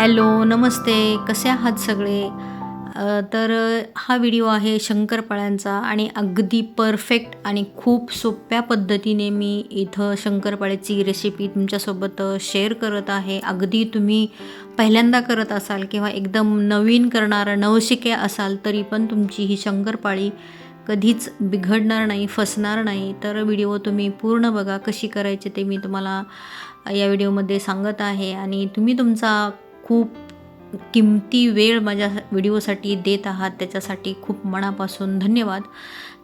Hello नमस्ते. कसे आहात सगळे? तर हा व्हिडिओ आहे शंकरपाळ्यांचा आणि अगदी परफेक्ट आणि खूप सोप्या पद्धतीने मी इथं शंकरपाळ्याची रेसिपी तुमच्यासोबत शेअर करत आहे. अगदी तुम्ही पहिल्यांदा करत असाल किंवा एकदम नवीन करणारा नवशिके असाल तरी पण तुमची ही शंकरपाळी कधीच बिघडणार नाही फसणार नाही. तर व्हिडिओ तुम्ही पूर्ण बघा कशी करायची ते मी तुम्हाला या व्हिडिओमध्ये सांगत आहे. आणि तुम्ही तुमचा खूप किमती वेळ माझ्या व्हिडिओसाठी देत आहात त्याच्यासाठी खूप मनापासून धन्यवाद.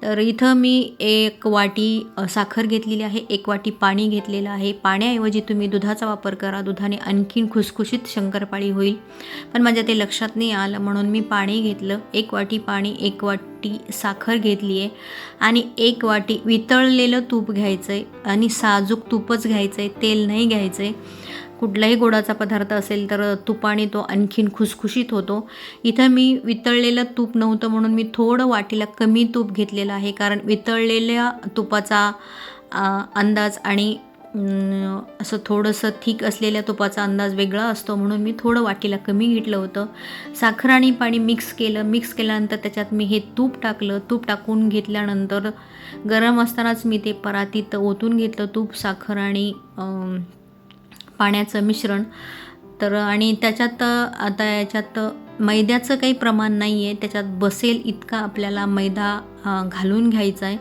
तर इथं मी एक वाटी साखर घेतलेली आहे एक वाटी पाणी घेतलेलं आहे. पाण्याऐवजी तुम्ही दुधाचा वापर करा दुधाने आणखीन खुसखुशीत शंकरपाळी होईल. पण माझ्या ते लक्षात नाही आलं म्हणून मी पाणी घेतलं. एक वाटी पाणी एक वाटी साखर घेतली आहे आणि एक वाटी वितळलेलं तूप घ्यायचं आहे आणि साजूक तूपच घ्यायचं आहे तेल नाही घ्यायचं आहे कुठलाही गोडाचा पदार्थ असेल तर तुपाने तो आणखीन खुसखुशीत होतो. इथं मी वितळलेलं तूप नव्हतं म्हणून मी थोडं वाटीला कमी तूप घेतलेलं आहे. कारण वितळलेल्या तुपाचा अंदाज आणि असं थोडंसं थिक असलेल्या तुपाचा अंदाज वेगळा असतो म्हणून मी थोडं वाटीला कमी घेतलं होतं. साखर आणि पाणी मिक्स केलं. मिक्स केल्यानंतर त्याच्यात मी हे तूप टाकलं. तूप टाकून घेतल्यानंतर गरम असतानाच मी ते परातीत ओतून घेतलं. तूप साखर आणि पाण्याचं मिश्रण. तर आणि त्याच्यात आता याच्यात मैद्याचं काही प्रमाण नाही आहे त्याच्यात बसेल इतका आपल्याला मैदा घालून घ्यायचा आहे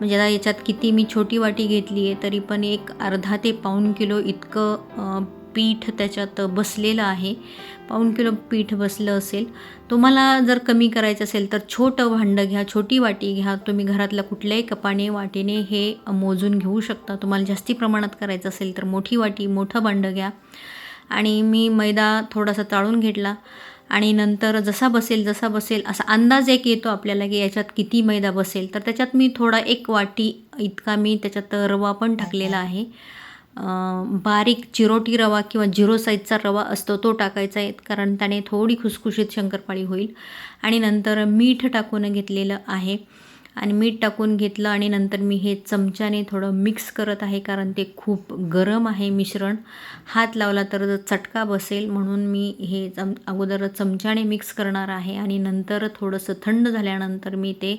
म्हणजे आता याच्यात किती मी छोटी वाटी घेतली आहे तरी पण एक अर्धा ते पाऊण किलो इतकं पीठ त्याच्यात बसलेलं आहे. पाऊण किलो पीठ बसलं असेल. तुम्हाला जर कमी करायचं असेल तर छोटं भांडं घ्या छोटी वाटी घ्या. तुम्ही घरातल्या कुठल्याही कपाने वाटीने हे मोजून घेऊ शकता. तुम्हाला जास्ती प्रमाणात करायचं असेल तर मोठी वाटी मोठं भांडं घ्या. आणि मी मैदा थोडासा चाळून घेतला. आणि नंतर जसा बसेल जसा बसेल असा अंदाज एक येतो आपल्याला की याच्यात किती मैदा बसेल. तर त्याच्यात मी थोडा एक वाटी इतका मी त्याच्यात रवा पण टाकलेला आहे. बारीक चिरोटी रवा किंवा झिरो साईजचा रवा असतो तो टाकायचा आहे. कारण त्याने थोडी खुसखुशीत शंकरपाळी होईल. आणि नंतर मीठ टाकून घेतलेलं आहे. आणि मीठ टाकून घेतलं आणि नंतर मी हे चमच्याने थोडं मिक्स करत आहे. कारण ते खूप गरम आहे मिश्रण. हात लावला तर चटका बसेल. म्हणून मी हे चम अगोदर चमच्याने मिक्स करणार आहे. आणि नंतर थोडंसं थंड झाल्यानंतर मी ते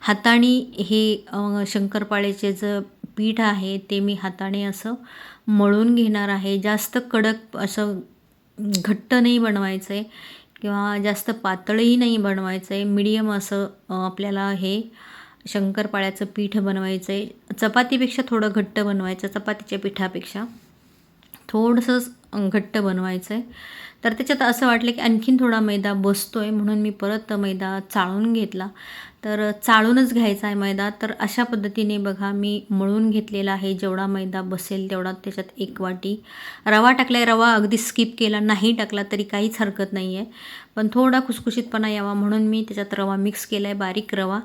हाताने हे शंकरपाळेचे जे पीठ आहे ते मी हाताने असं मळून घेणार आहे. जास्त कडक असं घट्ट नाही बनवायचं आहे किंवा जास्त पातळही नाही बनवायचं आहे मिडियम असं आपल्याला हे शंकरपाळ्याचं पीठ बनवायचं आहे चपातीपेक्षा थोडं घट्ट बनवायचं चपातीच्या पिठापेक्षा. थोडंसं घट्ट बनवायचं आहे तर त्याच्यात असं वाटलं की आणखीन थोडा मैदा बसतो आहे म्हणून मी परत मैदा चाळून घेतला. तर चाळूनच घ्यायचा आहे मैदा. तर अशा पद्धतीने बघा मी मळून घेतलेला आहे. जेवढा मैदा बसेल तेवढा त्याच्यात एक वाटी रवा टाकला आहे रवा अगदी स्किप केला नाही टाकला तरी काहीच हरकत नाही आहे पण थोडा खुसखुशीतपणा यावा म्हणून मी त्याच्यात रवा मिक्स केला आहे बारीक रवा.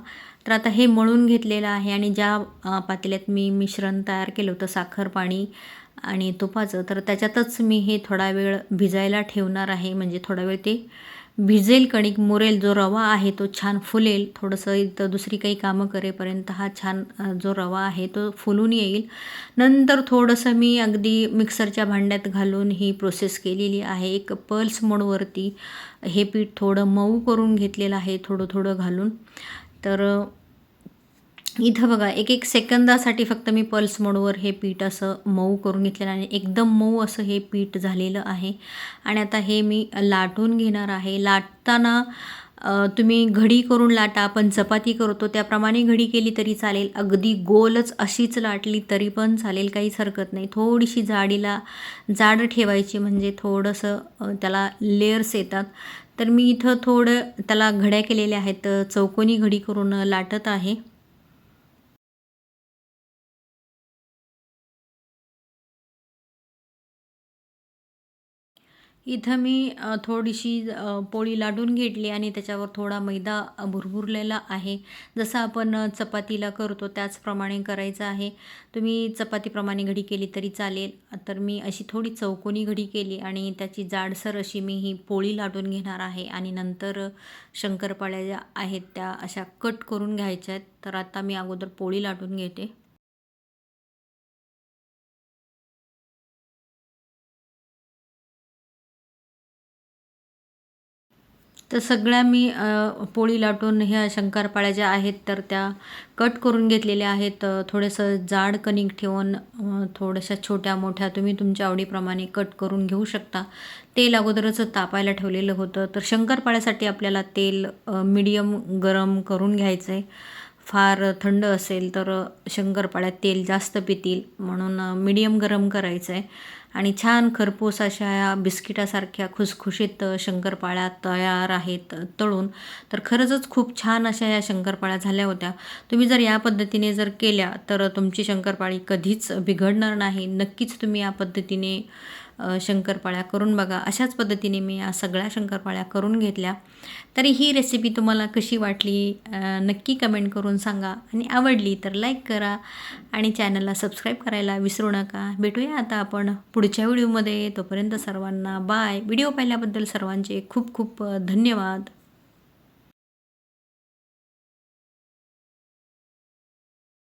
तर आता हे मळून घेतलेलं आहे आणि ज्या पातेल्यात मी मिश्रण तयार केलं होतं साखर पाणी आणि तुपाचं. तर त्याच्यातच मी हे थोडा वेळ भिजायला ठेवणार आहे. म्हणजे थोडा वेळ ते भिजेल कणिक मुरेल. जो रवा आहे तो छान फुलेल. थोडंसं इथं दुसरी काही कामं करेपर्यंत हा छान जो रवा आहे तो फुलून येईल. नंतर थोडंसं मी अगदी मिक्सरच्या भांड्यात घालून ही प्रोसेस केलेली आहे. एक पल्स मोडवरती हे पीठ थोडं मऊ करून घेतलेलं आहे. थोडं थोडं घालून. तर इथं बघा एक एक सेकंदासाठी फक्त मी पल्स मोडवर हे पीठ असं मऊ करून घेतलेलं आहे. एकदम मऊ असं हे पीठ झालेलं आहे. आणि आता हे मी लाटून घेणार आहे. लाटताना तुम्ही घडी करून लाटा आपण चपाती करतो त्याप्रमाणे घडी केली तरी चालेल. अगदी गोलच अशीच लाटली तरी पण चालेल काहीच हरकत नाही. थोडीशी जाडीला जाड ठेवायची म्हणजे थोडंसं त्याला लेअर्स येतात. तर मी इथं थोडं त्याला घड्या केलेल्या आहेत. चौकोनी घडी करून लाटत आहे. इथं मी थोडीशी पोळी लाटून घेतली आणि त्याच्यावर थोडा मैदा भुरभुरलेला आहे. जसं आपण चपातीला करतो त्याचप्रमाणे करायचं आहे. तुम्ही चपातीप्रमाणे घडी केली तरी चालेल. तर मी अशी थोडी चौकोनी घडी केली आणि त्याची जाडसर अशी मी ही पोळी लाटून घेणार आहे. आणि नंतर शंकरपाळ्या ज्या आहेत त्या अशा कट करून घ्यायच्या आहेत. तर आता मी अगोदर पोळी लाटून घेते. तर सगळ्या मी पोळी लाटून ह्या शंकरपाळ्या ज्या आहेत तर त्या कट करून घेतलेल्या आहेत. थोडंसं जाड कणिक ठेवून थोड्याशा छोट्या मोठ्या तुम्ही तुमच्या आवडीप्रमाणे कट करून घेऊ शकता. तेल अगोदरच तापायला ठेवलेलं होतं. तर शंकरपाळ्यासाठी आपल्याला तेल मिडियम गरम करून घ्यायचं आहे फार थंड असेल तर शंकरपाळ्यात तेल जास्त पितील. म्हणून मिडियम गरम करायचं आहे आणि छान खरपूस अशा या बिस्किटासारख्या खुसखुशीत शंकरपाळ्या तयार आहेत तळून. तर खरंचच खूप छान अशा या शंकरपाळ्या झाल्या होत्या. तुम्ही जर या पद्धतीने जर केल्या तर तुमची शंकरपाळी कधीच बिघडणार नाही. नक्कीच तुम्ही या पद्धतीने शंकरपाळ्या करून बघा. अशाच पद्धतीने मी या सगळ्या शंकरपाळ्या करून घेतल्या. तरी ही रेसिपी तुम्हाला कशी वाटली नक्की कमेंट करून सांगा. आणि आवडली तर लाईक करा आणि चॅनलला सबस्क्राईब करायला विसरू नका. भेटूया आता आपण पुढच्या व्हिडिओमध्ये तोपर्यंत सर्वांना बाय व्हिडिओ पाहिल्याबद्दल सर्वांचे खूप खूप धन्यवाद.